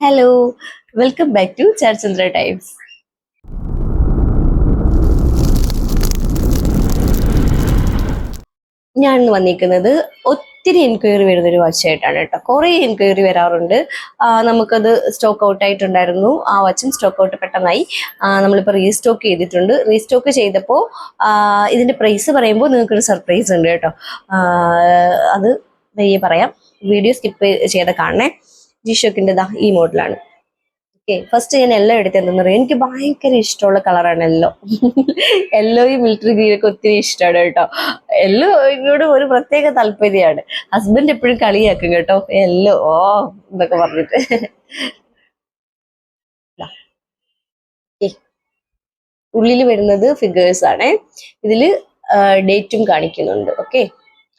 Hello welcome back to ചർച്ചന്ദ്ര times ഞാൻ ഇന്ന് വന്നിരിക്കുന്നത് ഒത്തിരി എൻക്വയറി വരുന്ന ഒരു വാച്ചായിട്ടാണ് കേട്ടോ. കുറേ എൻക്വയറി വരാറുണ്ട്. നമുക്കത് സ്റ്റോക്ക് ഔട്ട് ആയിട്ടുണ്ടായിരുന്നു. ആ വാച്ചും സ്റ്റോക്ക് ഔട്ട് പെട്ടെന്നായി. നമ്മളിപ്പോൾ റീസ്റ്റോക്ക് ചെയ്തിട്ടുണ്ട്. റീസ്റ്റോക്ക് ചെയ്തപ്പോൾ ഇതിന്റെ പ്രൈസ് പറയുമ്പോൾ നിങ്ങൾക്കൊരു സർപ്രൈസ് ഉണ്ട് കേട്ടോ. അത് പറയാം. വീഡിയോ സ്കിപ്പ് ചെയ്ത കാണണേ. ജിഷോക്കിന്റെ ദാ ഈ മോഡലാണ്. ഓക്കെ ഫസ്റ്റ് ഞാൻ എല്ലോ എടുത്ത് എന്തെന്ന് പറയാം എനിക്ക് ഭയങ്കര ഇഷ്ടമുള്ള കളറാണ് എല്ലോ ഈ മിലിറ്ററി ഗ്രീനൊക്കെ ഒത്തിരി ഇഷ്ടമാണ് കേട്ടോ. എല്ലോ എന്നോട് ഒരു പ്രത്യേക താല്പര്യമാണ്. ഹസ്ബൻഡ് എപ്പോഴും കളിയാക്കും കേട്ടോ. എല്ലോ ഓ എന്നൊക്കെ പറഞ്ഞിട്ട്. ഉള്ളിൽ വരുന്നത് ഫിഗേഴ്സ് ആണ്. ഇതിൽ ഡേറ്റും കാണിക്കുന്നുണ്ട്. ഓക്കെ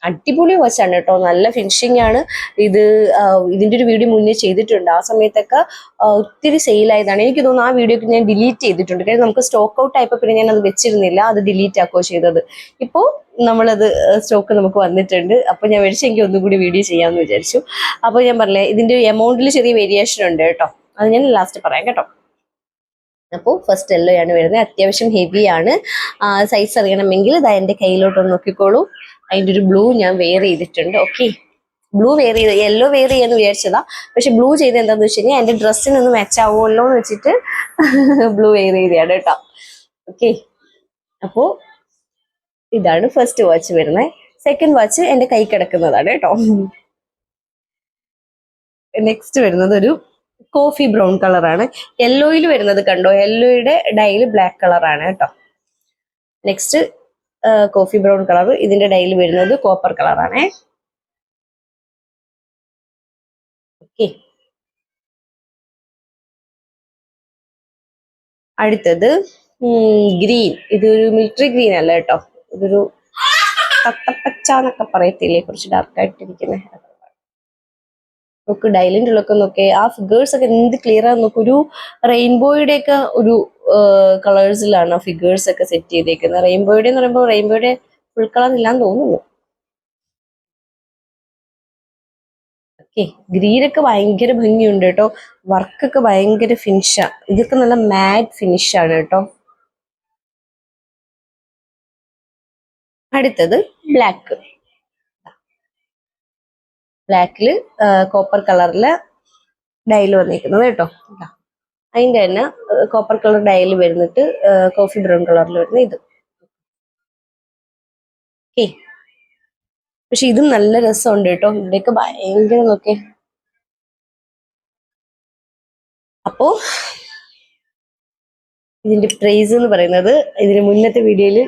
അടിപൊളി വാച്ചാണ് കേട്ടോ. നല്ല ഫിനിഷിംഗ് ആണ്. ഇത് ഇതിന്റെ ഒരു വീഡിയോ മുന്നേ ചെയ്തിട്ടുണ്ട്. ആ സമയത്തൊക്കെ ഒത്തിരി സെയിൽ ആയതാണ്. എനിക്ക് തോന്നുന്നു ആ വീഡിയോ ഞാൻ ഡിലീറ്റ് ചെയ്തിട്ടുണ്ട്. കാരണം നമുക്ക് സ്റ്റോക്ക് ഔട്ട് ആയപ്പോൾ പിന്നെ ഞാൻ അത് വെച്ചിരുന്നില്ല. അത് ഡിലീറ്റ് ആക്കുകയോ ചെയ്തത്. ഇപ്പോൾ നമ്മളത് സ്റ്റോക്ക് നമുക്ക് വന്നിട്ടുണ്ട്. അപ്പോൾ ഞാൻ മേടിച്ചെങ്കിൽ ഒന്നും കൂടി വീഡിയോ ചെയ്യാമെന്ന് വിചാരിച്ചു. അപ്പോൾ ഞാൻ പറഞ്ഞേ ഇതിന്റെ എമൗണ്ടിൽ ചെറിയ വേരിയേഷൻ ഉണ്ട് കേട്ടോ. അത് ഞാൻ ലാസ്റ്റ് പറയാം കേട്ടോ. അപ്പോൾ ഫസ്റ്റ് യെല്ലോ ആണ് വരുന്നത്. അത്യാവശ്യം ഹെവിയാണ് സൈസ് അറിയണമെങ്കിൽ ഇതാ എന്റെ കയ്യിലോട്ടൊന്ന് നോക്കിക്കോളൂ. അതിന്റെ ഒരു ബ്ലൂ ഞാൻ വെയർ ചെയ്തിട്ടുണ്ട്. ഓക്കെ ബ്ലൂ വെയർ ചെയ്ത് യെല്ലോ വെയർ ചെയ്യാന്ന് വിചാരിച്ചതാ. പക്ഷെ ബ്ലൂ ചെയ്ത് എന്താന്ന് വെച്ച് കഴിഞ്ഞാൽ എന്റെ ഡ്രസ്സിനൊന്ന് മാച്ച് ആവുമല്ലോ എന്ന് വെച്ചിട്ട് ബ്ലൂ വെയർ ചെയ്തതാണ് കേട്ടോ. ഓക്കെ അപ്പോൾ ഇതാണ് ഫസ്റ്റ് വാച്ച് വരുന്നത് സെക്കൻഡ് വാച്ച് എന്റെ കൈ കിടക്കുന്നതാണ് കേട്ടോ. നെക്സ്റ്റ് വരുന്നത് ഒരു കോഫി ബ്രൗൺ കളറാണ് യെല്ലോയിൽ വരുന്നത് കണ്ടോ? യെല്ലോയുടെ ഡൈയിൽ ബ്ലാക്ക് കളറാണ് കേട്ടോ. നെക്സ്റ്റ് കോഫി ബ്രൗൺ കളർ ഇതിന്റെ ഡയിൽ വരുന്നത് കോപ്പർ കളറാണേ ഓക്കെ അടുത്തത് ഗ്രീൻ ഇതൊരു മിലിറ്ററി ഗ്രീൻ അല്ല കേട്ടോ. ഇതൊരു തത്തപ്പച്ച എന്നൊക്കെ പറയത്തില്ലേ? കുറച്ച് ഡാർക്ക് ആയിട്ടിരിക്കുന്നത് നോക്ക് ഡൈലന്റ് ഉള്ളൊക്കെ നോക്കെ ആ ഫിഗേഴ്സ് ഒക്കെ എന്ത് ക്ലിയർ ആണെന്ന് നോക്കും ഒരു റെയിൻബോയുടെ ഒക്കെ ഒരു കളേഴ്സിലാണ് ആ ഫിഗേഴ്സ് ഒക്കെ സെറ്റ് ചെയ്തേക്കുന്നത്. റെയിൻബോയുടെ എന്ന് പറയുമ്പോൾ റെയിൻബോയുടെ ഫുൾ കളർ ഇല്ലാന്ന് തോന്നുന്നു. ഓക്കെ ഗ്രീനൊക്കെ ഭയങ്കര ഭംഗിയുണ്ട് കേട്ടോ. വർക്കൊക്കെ ഭയങ്കര ഫിനിഷാണ് ഇതൊക്കെ നല്ല മാറ്റ് ഫിനിഷാണ് കേട്ടോ. അടുത്തത് ബ്ലാക്ക് ബ്ലാക്കിൽ കോപ്പർ കളറിൽ ഡയൽ വന്നിരിക്കുന്നത് കേട്ടോ. അതിന്റെ തന്നെ കോപ്പർ കളർ ഡയൽ വരുന്നിട്ട് കോഫി ബ്രൗൺ കളറിൽ വരുന്ന ഇത്. ഓക്കെ. പക്ഷെ ഇതും നല്ല രസമുണ്ട് കേട്ടോ. ഇവിടെയൊക്കെ ഭയങ്കര നോക്കെ അപ്പോ ഇതിന്റെ പ്രൈസ് എന്ന് പറയുന്നത് ഇതിന് മുന്നത്തെ വീഡിയോയിൽ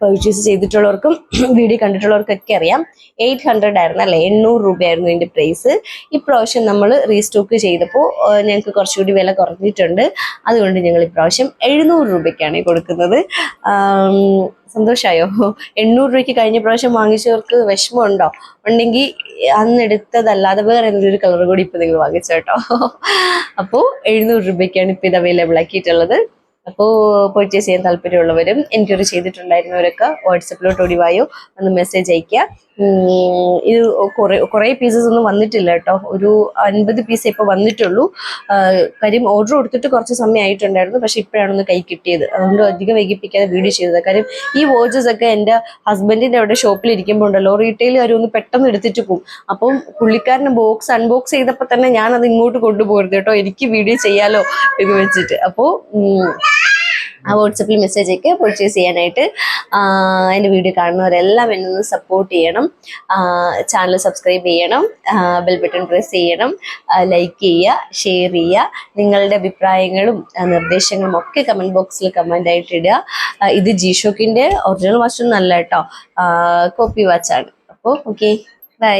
പർച്ചേസ് ചെയ്തിട്ടുള്ളവർക്കും വീഡിയോ കണ്ടിട്ടുള്ളവർക്കൊക്കെ അറിയാം. എയ്റ്റ് ഹൺഡ്രഡ് ആയിരുന്നു അല്ലെ? എണ്ണൂറ് രൂപയായിരുന്നു ഇതിന്റെ പ്രൈസ് ഇപ്രാവശ്യം നമ്മൾ റീസ്റ്റോക്ക് ചെയ്തപ്പോൾ ഞങ്ങൾക്ക് കുറച്ചുകൂടി വില കുറഞ്ഞിട്ടുണ്ട്. അതുകൊണ്ട് ഞങ്ങൾ ഇപ്രാവശ്യം എഴുന്നൂറ് രൂപയ്ക്കാണ് കൊടുക്കുന്നത്. സന്തോഷമായോ എണ്ണൂറ് രൂപയ്ക്ക് കഴിഞ്ഞ പ്രാവശ്യം വാങ്ങിച്ചവർക്ക് വിഷമമുണ്ടോ? ഉണ്ടെങ്കിൽ അന്ന് എടുത്തതല്ലാതെ വേറെ എന്തൊരു കളർ കൂടി ഇപ്പോൾ നിങ്ങൾ വാങ്ങിച്ചു കേട്ടോ. അപ്പോൾ എഴുന്നൂറ് രൂപയ്ക്കാണ് ഇപ്പോൾ ഇത് അവൈലബിൾ ആക്കിയിട്ടുള്ളത്. അപ്പോൾ പർച്ചേസ് ചെയ്യാൻ താല്പര്യമുള്ളവരും എൻക്വയറി ചെയ്തിട്ടുണ്ടായിരുന്നവരൊക്കെ വാട്സപ്പിലോട്ട് ഒടിവായോ ഒന്ന് മെസ്സേജ് അയക്കുക ഇത് കുറേ കുറേ പീസസ് ഒന്നും വന്നിട്ടില്ല കേട്ടോ. ഒരു അൻപത് പീസ് ഇപ്പോൾ വന്നിട്ടുള്ളൂ. കാര്യം ഓർഡർ കൊടുത്തിട്ട് കുറച്ച് സമയം ആയിട്ടുണ്ടായിരുന്നു. പക്ഷേ ഇപ്പോഴാണ് ഒന്ന് കൈ കിട്ടിയത്. അതുകൊണ്ട് അധികം വൈകിപ്പിക്കാതെ വീഡിയോ ചെയ്തത്. കാര്യം ഈ വാച്ചസ് ഒക്കെ എന്റെ ഹസ്ബൻഡിന്റെ അവിടെ ഷോപ്പിൽ ഇരിക്കുമ്പോൾ ഉണ്ടല്ലോ. റീറ്റെയിൽ ഒന്ന് പെട്ടെന്ന് എടുത്തിട്ട് പോകും അപ്പം പുള്ളിക്കാരന് ബോക്സ് അൺബോക്സ് ചെയ്തപ്പോൾ തന്നെ ഞാനത് ഇങ്ങോട്ട് കൊണ്ടുപോകരുത് കേട്ടോ. എനിക്ക് വീഡിയോ ചെയ്യാലോ എന്ന് വെച്ചിട്ട്. അപ്പോൾ ആ വാട്സപ്പിൽ മെസ്സേജ് ഒക്കെ പർച്ചേസ് ചെയ്യാനായിട്ട് എന്റെ വീഡിയോ കാണുന്നവരെല്ലാം എന്നെ ഒന്ന് സപ്പോർട്ട് ചെയ്യണം. ചാനൽ സബ്സ്ക്രൈബ് ചെയ്യണം. ബെൽ ബട്ടൺ പ്രസ് ചെയ്യണം. ലൈക്ക് ചെയ്യുക ഷെയർ ചെയ്യുക. നിങ്ങളുടെ അഭിപ്രായങ്ങളും നിർദ്ദേശങ്ങളും ഒക്കെ കമന്റ് ബോക്സിൽ കമന്റ് ആയിട്ട് ഇടുക. ഇത് ജിഷോക്കിന്റെ ഒറിജിനൽ വാച്ച് നല്ല കേട്ടോ. കോപ്പി വാച്ചാണ് അപ്പോൾ ഓക്കെ ബൈ